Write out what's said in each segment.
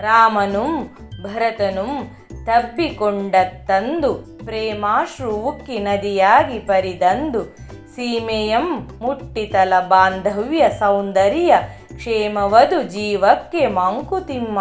ರಾಮನು ಭರತನು ತಬ್ಬಿಕೊಂಡತ್ತಂದು ಪ್ರೇಮಾಶ್ರು ಉಕ್ಕಿ ನದಿಯಾಗಿ ಪರಿದಂದು ಸೀಮೆಯಂ ಮುಟ್ಟಿತಲ ಬಾಂಧವ್ಯ ಸೌಂದರ್ಯ ಕ್ಷೇಮವದು ಜೀವಕ್ಕೆ ಮಂಕುತಿಮ್ಮ.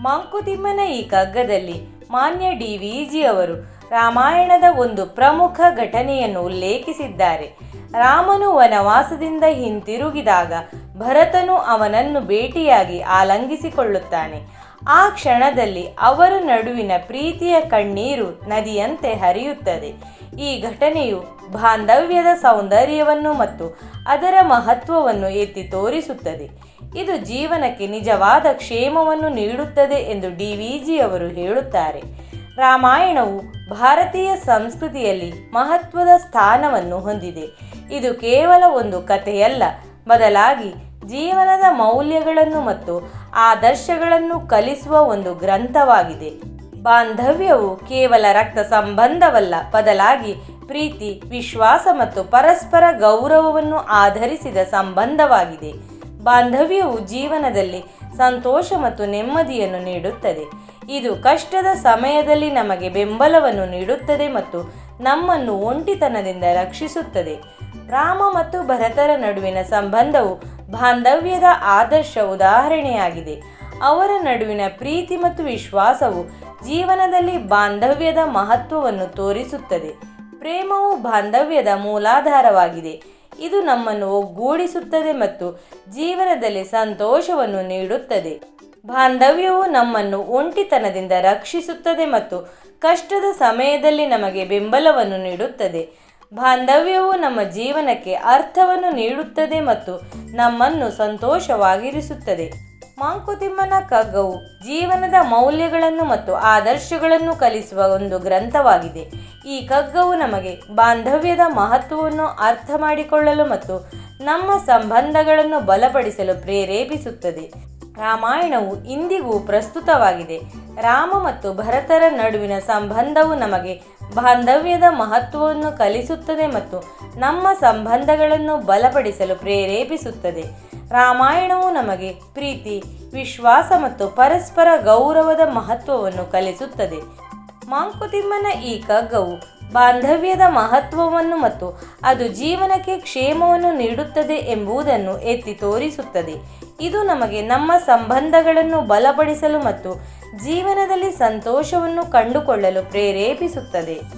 ಮಂಕುತಿಮ್ಮನ ಈ ಕಗ್ಗದಲ್ಲಿ ಮಾನ್ಯ ಡಿ ವಿ ಜಿ ಅವರು ರಾಮಾಯಣದ ಒಂದು ಪ್ರಮುಖ ಘಟನೆಯನ್ನು ಉಲ್ಲೇಖಿಸಿದ್ದಾರೆ. ರಾಮನು ವನವಾಸದಿಂದ ಹಿಂತಿರುಗಿದಾಗ ಭರತನು ಅವನನ್ನು ಭೇಟಿಯಾಗಿ ಆಲಂಗಿಸಿಕೊಳ್ಳುತ್ತಾನೆ. ಆ ಕ್ಷಣದಲ್ಲಿ ಅವರ ನಡುವಿನ ಪ್ರೀತಿಯ ಕಣ್ಣೀರು ನದಿಯಂತೆ ಹರಿಯುತ್ತದೆ. ಈ ಘಟನೆಯು ಬಾಂಧವ್ಯದ ಸೌಂದರ್ಯವನ್ನು ಮತ್ತು ಅದರ ಮಹತ್ವವನ್ನು ಎತ್ತಿ ತೋರಿಸುತ್ತದೆ. ಇದು ಜೀವನಕ್ಕೆ ನಿಜವಾದ ಕ್ಷೇಮವನ್ನು ನೀಡುತ್ತದೆ ಎಂದು ಡಿ ವಿ ಜಿ ಅವರು ಹೇಳುತ್ತಾರೆ. ರಾಮಾಯಣವು ಭಾರತೀಯ ಸಂಸ್ಕೃತಿಯಲ್ಲಿ ಮಹತ್ವದ ಸ್ಥಾನವನ್ನು ಹೊಂದಿದೆ. ಇದು ಕೇವಲ ಒಂದು ಕಥೆಯಲ್ಲ, ಬದಲಾಗಿ ಜೀವನದ ಮೌಲ್ಯಗಳನ್ನು ಮತ್ತು ಆದರ್ಶಗಳನ್ನು ಕಲಿಸುವ ಒಂದು ಗ್ರಂಥವಾಗಿದೆ. ಬಾಂಧವ್ಯವು ಕೇವಲ ರಕ್ತ ಸಂಬಂಧವಲ್ಲ, ಬದಲಾಗಿ ಪ್ರೀತಿ, ವಿಶ್ವಾಸ ಮತ್ತು ಪರಸ್ಪರ ಗೌರವವನ್ನು ಆಧರಿಸಿದ ಸಂಬಂಧವಾಗಿದೆ. ಬಾಂಧವ್ಯವು ಜೀವನದಲ್ಲಿ ಸಂತೋಷ ಮತ್ತು ನೆಮ್ಮದಿಯನ್ನು ನೀಡುತ್ತದೆ. ಇದು ಕಷ್ಟದ ಸಮಯದಲ್ಲಿ ನಮಗೆ ಬೆಂಬಲವನ್ನು ನೀಡುತ್ತದೆ ಮತ್ತು ನಮ್ಮನ್ನು ಒಂಟಿತನದಿಂದ ರಕ್ಷಿಸುತ್ತದೆ. ರಾಮ ಮತ್ತು ಭರತರ ನಡುವಿನ ಸಂಬಂಧವು ಬಾಂಧವ್ಯದ ಆದರ್ಶ ಉದಾಹರಣೆಯಾಗಿದೆ. ಅವರ ನಡುವಿನ ಪ್ರೀತಿ ಮತ್ತು ವಿಶ್ವಾಸವು ಜೀವನದಲ್ಲಿ ಬಾಂಧವ್ಯದ ಮಹತ್ವವನ್ನು ತೋರಿಸುತ್ತದೆ. ಪ್ರೇಮವು ಬಾಂಧವ್ಯದ ಮೂಲಾಧಾರವಾಗಿದೆ. ಇದು ನಮ್ಮನ್ನು ಒಗ್ಗೂಡಿಸುತ್ತದೆ ಮತ್ತು ಜೀವನದಲ್ಲಿ ಸಂತೋಷವನ್ನು ನೀಡುತ್ತದೆ. ಬಾಂಧವ್ಯವು ನಮ್ಮನ್ನು ಒಂಟಿತನದಿಂದ ರಕ್ಷಿಸುತ್ತದೆ ಮತ್ತು ಕಷ್ಟದ ಸಮಯದಲ್ಲಿ ನಮಗೆ ಬೆಂಬಲವನ್ನು ನೀಡುತ್ತದೆ. ಬಾಂಧವ್ಯವು ನಮ್ಮ ಜೀವನಕ್ಕೆ ಅರ್ಥವನ್ನು ನೀಡುತ್ತದೆ ಮತ್ತು ನಮ್ಮನ್ನು ಸಂತೋಷವಾಗಿರಿಸುತ್ತದೆ. ಮಾಂಕುತಿಮ್ಮನ ಕಗ್ಗವು ಜೀವನದ ಮೌಲ್ಯಗಳನ್ನು ಮತ್ತು ಆದರ್ಶಗಳನ್ನು ಕಲಿಸುವ ಒಂದು ಗ್ರಂಥವಾಗಿದೆ. ಈ ಕಗ್ಗವು ನಮಗೆ ಬಾಂಧವ್ಯದ ಮಹತ್ವವನ್ನು ಅರ್ಥ ಮಾಡಿಕೊಳ್ಳಲು ಮತ್ತು ನಮ್ಮ ಸಂಬಂಧಗಳನ್ನು ಬಲಪಡಿಸಲು ಪ್ರೇರೇಪಿಸುತ್ತದೆ. ರಾಮಾಯಣವು ಇಂದಿಗೂ ಪ್ರಸ್ತುತವಾಗಿದೆ. ರಾಮ ಮತ್ತು ಭರತರ ನಡುವಿನ ಸಂಬಂಧವು ನಮಗೆ ಬಾಂಧವ್ಯದ ಮಹತ್ವವನ್ನು ಕಲಿಸುತ್ತದೆ ಮತ್ತು ನಮ್ಮ ಸಂಬಂಧಗಳನ್ನು ಬಲಪಡಿಸಲು ಪ್ರೇರೇಪಿಸುತ್ತದೆ. ರಾಮಾಯಣವು ನಮಗೆ ಪ್ರೀತಿ, ವಿಶ್ವಾಸ ಮತ್ತು ಪರಸ್ಪರ ಗೌರವದ ಮಹತ್ವವನ್ನು ಕಲಿಸುತ್ತದೆ. ಮಾಂಕುತಿಮ್ಮನ ಈ ಕಗ್ಗವು ಬಾಂಧವ್ಯದ ಮಹತ್ವವನ್ನು ಮತ್ತು ಅದು ಜೀವನಕ್ಕೆ ಕ್ಷೇಮವನ್ನು ನೀಡುತ್ತದೆ ಎಂಬುದನ್ನು ಎತ್ತಿ ತೋರಿಸುತ್ತದೆ. ಇದು ನಮಗೆ ನಮ್ಮ ಸಂಬಂಧಗಳನ್ನು ಬಲಪಡಿಸಲು ಮತ್ತು ಜೀವನದಲ್ಲಿ ಸಂತೋಷವನ್ನು ಕಂಡುಕೊಳ್ಳಲು ಪ್ರೇರೇಪಿಸುತ್ತದೆ.